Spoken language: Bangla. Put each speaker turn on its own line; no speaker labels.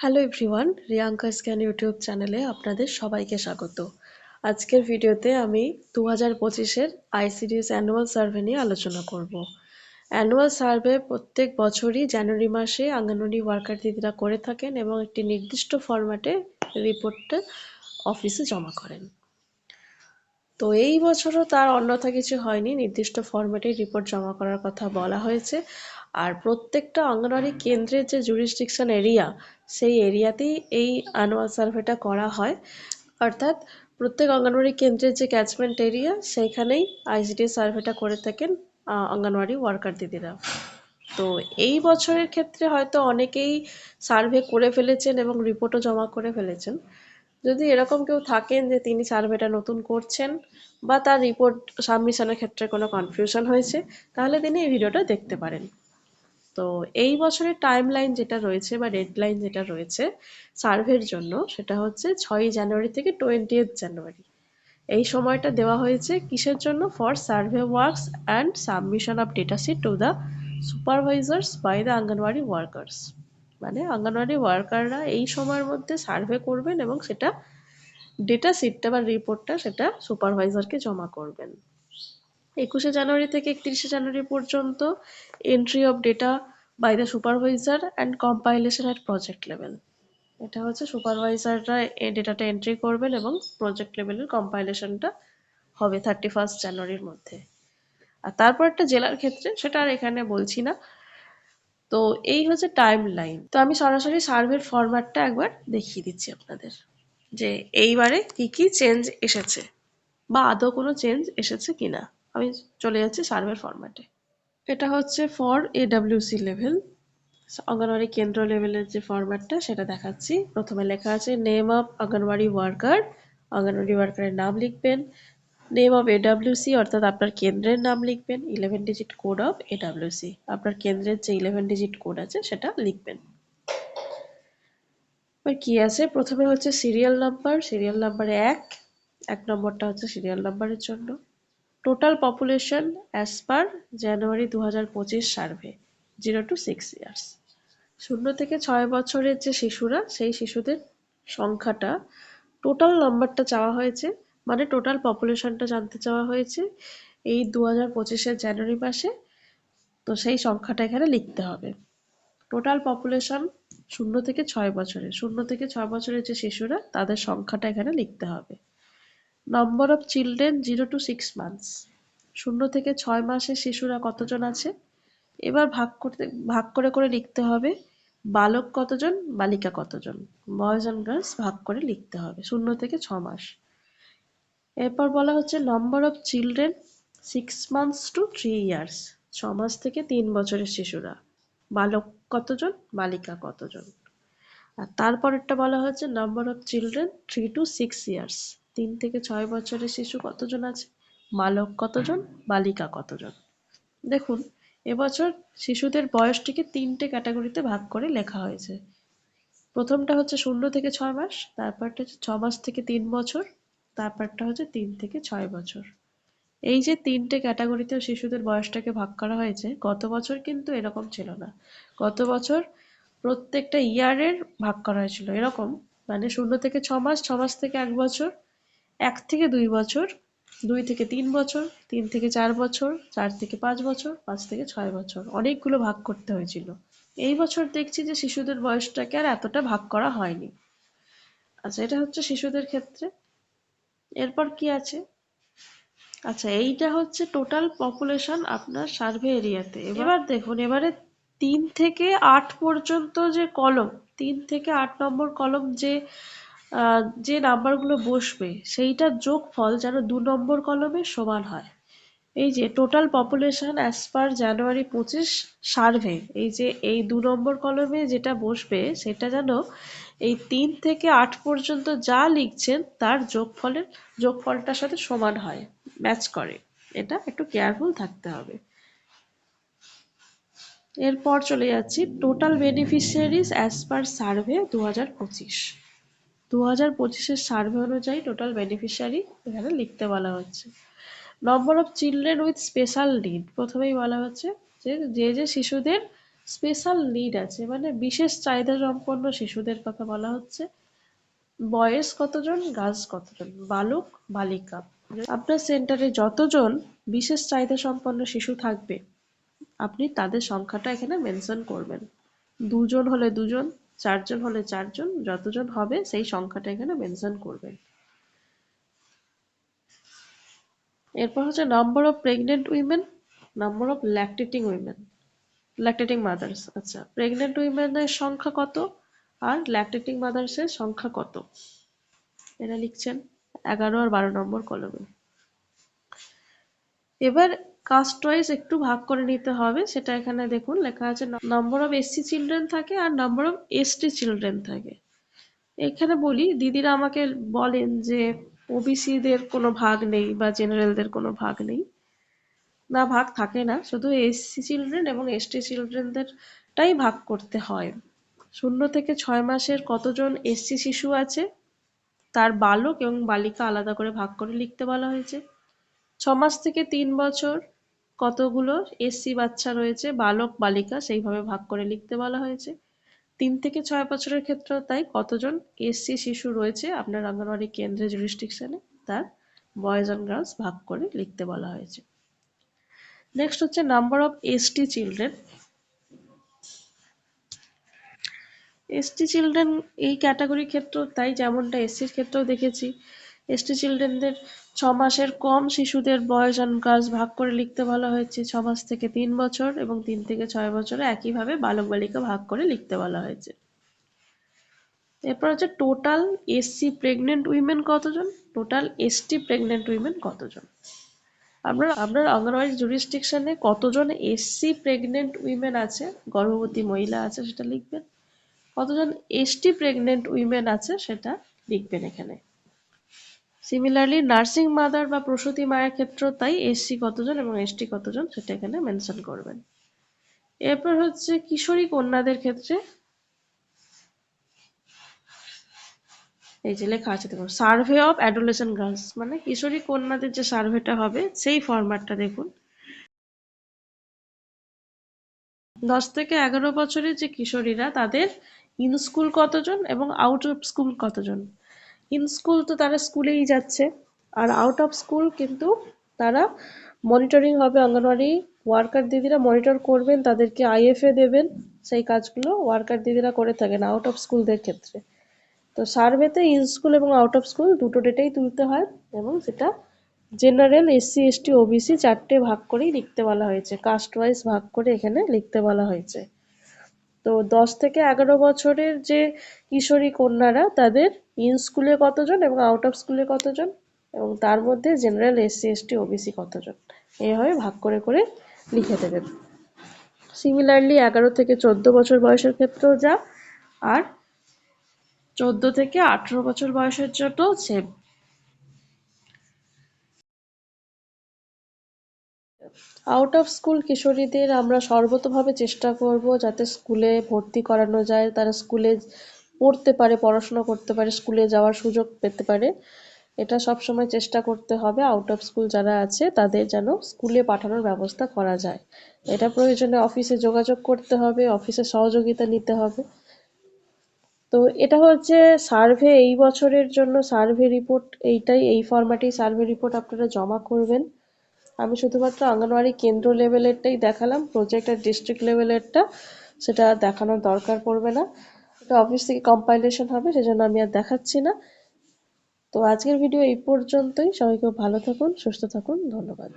Hello everyone Riyanka scan YouTube চ্যানেলে আপনাদের সবাইকে স্বাগত। আজকের ভিডিওতে আমি দু হাজার পঁচিশের আইসিডিএস অ্যানুয়াল সার্ভে নিয়ে আলোচনা করব। অ্যানুয়াল সার্ভে প্রত্যেক বছরই জানুয়ারি মাসে আঙ্গনওয়াড়ি ওয়ার্কার দিদিরা করে থাকেন এবং একটি নির্দিষ্ট ফরম্যাটে রিপোর্টটা অফিসে জমা করেন। তো এই বছরও তার অন্যথা কিছু হয়নি, নির্দিষ্ট ফরম্যাটে রিপোর্ট জমা করার কথা বলা হয়েছে। আর প্রত্যেকটা অঙ্গনওয়াড়ি কেন্দ্রের যে জুরিসডিকশন এরিয়া সেই এরিয়াতেই এই অ্যানুয়াল সার্ভেটা করা হয়। অর্থাৎ প্রত্যেক অঙ্গনওয়াড়ি কেন্দ্রের যে ক্যাচমেন্ট এরিয়া সেইখানেই আইসিডি সার্ভেটা করে থাকেন অঙ্গনওয়াড়ি ওয়ার্কার দিদিরা। তো এই বছরের ক্ষেত্রে হয়তো অনেকেই সার্ভে করে ফেলেছেন এবং রিপোর্টও জমা করে ফেলেছেন। যদি এরকম কেউ থাকেন যে তিনি সার্ভেটা নতুন করছেন বা তার রিপোর্ট সাবমিশনের ক্ষেত্রে কোনো কনফিউশন হয়েছে, তাহলে তিনি এই ভিডিওটা দেখতে পারেন। তো এই বছরের টাইম লাইন যেটা রয়েছে বা ডেড লাইন যেটা রয়েছে সার্ভের জন্য সেটা হচ্ছে ছয়ই জানুয়ারি থেকে টোয়েন্টি জানুয়ারি। এই সময়টা দেওয়া হয়েছে কিসের জন্য? For survey works and submission of data sheet to the supervisors by the anganwadi workers মানে আঙ্গনওয়াড়ি ওয়ার্কাররা এই সময়ের মধ্যে সার্ভে করবেন এবং সেটা ডেটা সিটটা বা রিপোর্টটা সেটা সুপারভাইজারকে জমা করবেন। একুশে জানুয়ারি থেকে একত্রিশে জানুয়ারি পর্যন্ত entry of data by the supervisor and compilation at project level এটা হচ্ছে সুপারভাইজাররা ডেটাটা এন্ট্রি করবেন এবং প্রজেক্ট লেভেলের কম্পাইলেশনটা হবে থার্টি ফার্স্ট জানুয়ারির মধ্যে। আর তারপর একটা জেলার ক্ষেত্রে, সেটা আর এখানে বলছি না। তো এই হচ্ছে টাইম লাইন তো আমি সরাসরি সার্ভের ফরম্যাটটা একবার দেখিয়ে দিচ্ছি আপনাদের। যে এইবারে কি কি চেঞ্জ এসেছে বা আদৌ কোনো চেঞ্জ এসেছে কিনা। আমি চলে যাচ্ছি সার্ভের ফরম্যাটে এটা হচ্ছে ফর এডাব্লিউসি লেভেল অঙ্গনওয়াড়ি কেন্দ্র লেভেলের যে ফরম্যাটটা সেটা দেখাচ্ছি। প্রথমে লেখা আছে name of anganwadi worker anganwadi ওয়ার্কারের নাম লিখবেন। নেম অফ এডাব্লিউসি অর্থাৎ আপনার কেন্দ্রের নাম লিখবেন। Eleven digit code of AWC আপনার কেন্দ্রের যে ইলেভেন ডিজিট কোড আছে, সেটা লিখবেন। এবার কি আছে? প্রথমে হচ্ছে সিরিয়াল নাম্বার সিরিয়াল নাম্বার এক। এক নম্বরটা হচ্ছে সিরিয়াল নাম্বারের জন্য। Total population as per January দু হাজার পঁচিশ survey zero to six years শূন্য থেকে ছয় বছরের যে শিশুরা, সেই শিশুদের সংখ্যাটা টোটাল নাম্বারটা চাওয়া হয়েছে মানে টোটাল পপুলেশনটা জানতে চাওয়া হয়েছে এই দু হাজার পঁচিশের জানুয়ারি মাসে, তো সেই সংখ্যাটা এখানে লিখতে হবে। টোটাল পপুলেশন শূন্য থেকে ছয় বছরের, শূন্য থেকে ছয় বছরের যে শিশুরা, তাদের সংখ্যাটা এখানে লিখতে হবে। Number of children zero to six months শূন্য থেকে ছয় মাসের শিশুরা কতজন আছে? এবার ভাগ করতে, ভাগ করে করে লিখতে হবে, বালক কতজন, বালিকা কতজন? বয়েজ অ্যান্ড গার্লস ভাগ করে লিখতে হবে, শূন্য থেকে ছ মাস। এরপর বলা হচ্ছে number of children six months to three years ছ মাস থেকে তিন বছরের শিশুরা। বালক কতজন, বালিকা কতজন? আর তারপরেরটা বলা হচ্ছে number of children three to six years তিন থেকে ছয় বছরের শিশু কতজন আছে? বালক কতজন? বালিকা কতজন? দেখুন, এবছর শিশুদের বয়সটিকে তিনটে ক্যাটাগরিতে ভাগ করে লেখা হয়েছে। প্রথমটা হচ্ছে শূন্য থেকে ছয় মাস, তারপরটা হচ্ছে ছ মাস থেকে তিন বছর, তারপরটা হচ্ছে তিন থেকে ছয় বছর। এই যে তিনটে ক্যাটাগরিতে শিশুদের বয়সটাকে ভাগ করা হয়েছে, গত বছর কিন্তু এরকম ছিল না। গত বছর প্রত্যেকটা ইয়ারের ভাগ করা হয়েছিল। এরকম মানে শূন্য থেকে ছ মাস ছ মাস থেকে এক বছর এক থেকে দুই বছর দুই থেকে তিন বছর তিন থেকে চার বছর চার থেকে পাঁচ বছর পাঁচ থেকে ছয় বছর। অনেকগুলো ভাগ করতে হয়েছিল। এই বছর দেখছি যে শিশুদের বয়সটাকে আর এতটা ভাগ করা হয়নি। আচ্ছা এটা হচ্ছে শিশুদের ক্ষেত্রে। এরপর কি আছে? আচ্ছা এইটা হচ্ছে টোটাল পপুলেশন আপনার সার্ভে এরিয়াতে এবার দেখুন এবারে তিন থেকে আট পর্যন্ত যে কলম তিন থেকে আট নম্বর কলম যে যে নাম্বারগুলো বসবে, সেইটার যোগফল যেন দু নম্বর কলমে সমান হয়। এই যে total population as per January পঁচিশ সার্ভে এই যে এই দু নম্বর কলমে যেটা বসবে, সেটা যেন এই তিন থেকে আট পর্যন্ত যা লিখছেন, তার যোগফলের, যোগফলটার সাথে সমান হয় ম্যাচ করে। এটা একটু কেয়ারফুল থাকতে হবে। এরপর চলে যাচ্ছি total beneficiaries as per survey দু হাজার পঁচিশ। দু হাজার পঁচিশের সার্ভে অনুযায়ী টোটাল বেনিফিশিয়ারি এখানে লিখতে বলা হচ্ছে। Number of children with special need প্রথমেই বলা হচ্ছে যে যে যে শিশুদের স্পেশাল নিড আছে মানে বিশেষ চাহিদা সম্পন্ন শিশুদের কথা বলা হচ্ছে। বয়স কতজন গার্লস কতজন, বালক, বালিকা। আপনার সেন্টারে যতজন বিশেষ চাহিদা সম্পন্ন শিশু থাকবে, আপনি তাদের সংখ্যাটা এখানে মেনশন করবেন। দুজন হলে দুজন চারজন হলে চারজন, যতজন হবে সেই সংখ্যাটা এখানে মেনশন করবেন। এরপর হচ্ছে number of pregnant women number of lactating women lactating mothers আচ্ছা প্রেগনেন্ট উইমেনের সংখ্যা কত আর ল্যাকটেটিং মাদার্সের সংখ্যা কত? এটা লিখছেন এগারো আর বারো নম্বর কলমে এবার কাস্ট ওয়াইজ একটু ভাগ করে নিতে হবে। সেটা এখানে দেখুন, লেখা আছে নাম্বার অফ এসসি চিলড্রেন থাকে আর নাম্বার অফ এসটি চিলড্রেন থাকে। এখানে বলি, দিদিরা আমাকে বলেন যে ওবিসিদের কোনো ভাগ নেই বা জেনারেলদের কোনো ভাগ নেই। না, ভাগ থাকে না, শুধু এসসি চিলড্রেন এবং এসটি চিলড্রেনদেরটাই ভাগ করতে হয়। শূন্য থেকে ছয় মাসের কতজন এসসি শিশু আছে? তার বালক এবং বালিকা আলাদা করে ভাগ করে লিখতে বলা হয়েছে। ছ মাস থেকে তিন বছর কতগুলো এসসি বাচ্চা রয়েছে, বালক, বালিকা, সেইভাবে ভাগ করে লিখতে বলা হয়েছে। তিন থেকে ছয় বছরের ক্ষেত্রেও তাই কতজন এসসি শিশু রয়েছে আপনার অঙ্গনওয়াড়ি কেন্দ্রের জুরিসডিকশনে তার বয়েজ অ্যান্ড গার্লস ভাগ করে লিখতে বলা হয়েছে। নেক্সট হচ্ছে number of ST children ST children এই ক্যাটাগরির ক্ষেত্রেও তাই যেমনটা এসসির ক্ষেত্রেও দেখেছি এসটি চিলড্রেনদের ছ মাসের কম শিশুদের বয়স গার্লস ভাগ করে লিখতে বলা হয়েছে। ছ মাস থেকে তিন বছর এবং তিন থেকে ছয় বছরে একইভাবে বালক বালিকা ভাগ করে লিখতে বলা হয়েছে। এরপর হচ্ছে টোটাল এসসি প্রেগনেন্ট উইমেন কতজন? টোটাল এসটি প্রেগনেন্ট উইমেন কতজন? আপনার আপনার অঙ্গনওয়াড়ি জুরিসডিকশনে কতজন এসসি প্রেগনেন্ট উইমেন আছে, গর্ভবতী মহিলা আছে সেটা লিখবেন। কতজন এসটি প্রেগনেন্ট উইমেন আছে সেটা লিখবেন এখানে। সিমিলারলি নার্সিং মাদার বা প্রসূতি মায়ের ক্ষেত্রেও তাই এসসি কতজন এবং এসটি কতজন সেটা এখানে মেনশন করবেন। এরপর হচ্ছে কিশোরী কন্যাদের ক্ষেত্রে, এই যে লেখা আছে দেখুন সার্ভে অফ অ্যাডোলেসেন্ট গার্লস মানে কিশোরী কন্যাদের যে সার্ভেটা হবে, সেই ফরম্যাটটা দেখুন। দশ থেকে এগারো বছরের যে কিশোরীরা, তাদের ইন স্কুল কতজন এবং আউট অফ স্কুল কতজন? ইন স্কুল তো তারা স্কুলেই যাচ্ছে, আর আউট অফ স্কুল কিন্তু তারা মনিটরিং হবে অঙ্গনওয়াড়ি ওয়ার্কার দিদিরা মনিটর করবেন, তাদেরকে আইএফএ দেবেন, সেই কাজগুলো ওয়ার্কার দিদিরা করে থাকেন আউট অফ স্কুলদের ক্ষেত্রে। তো সার্ভেতে ইন স্কুল এবং আউট অফ স্কুল দুটো ডেটেই তুলতে হয় এবং সেটা জেনারেল এসসি এসটি ওবিসি চারটে ভাগ করেই লিখতে বলা হয়েছে কাস্ট ওয়াইজ ভাগ করে এখানে লিখতে বলা হয়েছে। তো দশ থেকে এগারো বছরের যে কিশোরী কন্যারা তাদের ইন স্কুলে কতজন এবং আউট অফ স্কুলে কতজন? এবং তার মধ্যে জেনারেল এসসি এসটি ওবিসি কতজন? এইভাবে ভাগ করে করে লিখে দেবেন। সিমিলারলি এগারো থেকে চোদ্দ বছর বয়সের ক্ষেত্রেও যা, আর চোদ্দ থেকে আঠেরো বছর বয়সের জন্য সেম আউট অফ স্কুল কিশোরীদের আমরা সর্বতোভাবে চেষ্টা করব যাতে স্কুলে ভর্তি করানো যায়, তারা স্কুলে পড়তে পারে, পড়াশোনা করতে পারে, স্কুলে যাওয়ার সুযোগ পেতে পারে, এটা সব সময় চেষ্টা করতে হবে আউট অফ স্কুল যারা আছে, তাদের যেন স্কুলে পাঠানোর ব্যবস্থা করা যায়। এটা প্রয়োজনে অফিসে যোগাযোগ করতে হবে অফিসে সহযোগিতা নিতে হবে। তো এটা হচ্ছে সার্ভে এই বছরের জন্য সার্ভে রিপোর্ট এইটাই, এই ফরম্যাটেই সার্ভে রিপোর্ট আপনারা জমা করবেন। আমি শুধুমাত্র অঙ্গনওয়াড়ি কেন্দ্র লেভেলেরটাই দেখালাম প্রজেক্ট আর ডিস্ট্রিক্ট লেভেলেরটা সেটা দেখানোর দরকার পড়বে না। এটা অফিস থেকে কম্পাইলেশন হবে, সেজন্য আমি আর দেখাচ্ছি না। তো আজকের ভিডিও এই পর্যন্তই। সবাই খুব ভালো থাকুন, সুস্থ থাকুন। ধন্যবাদ।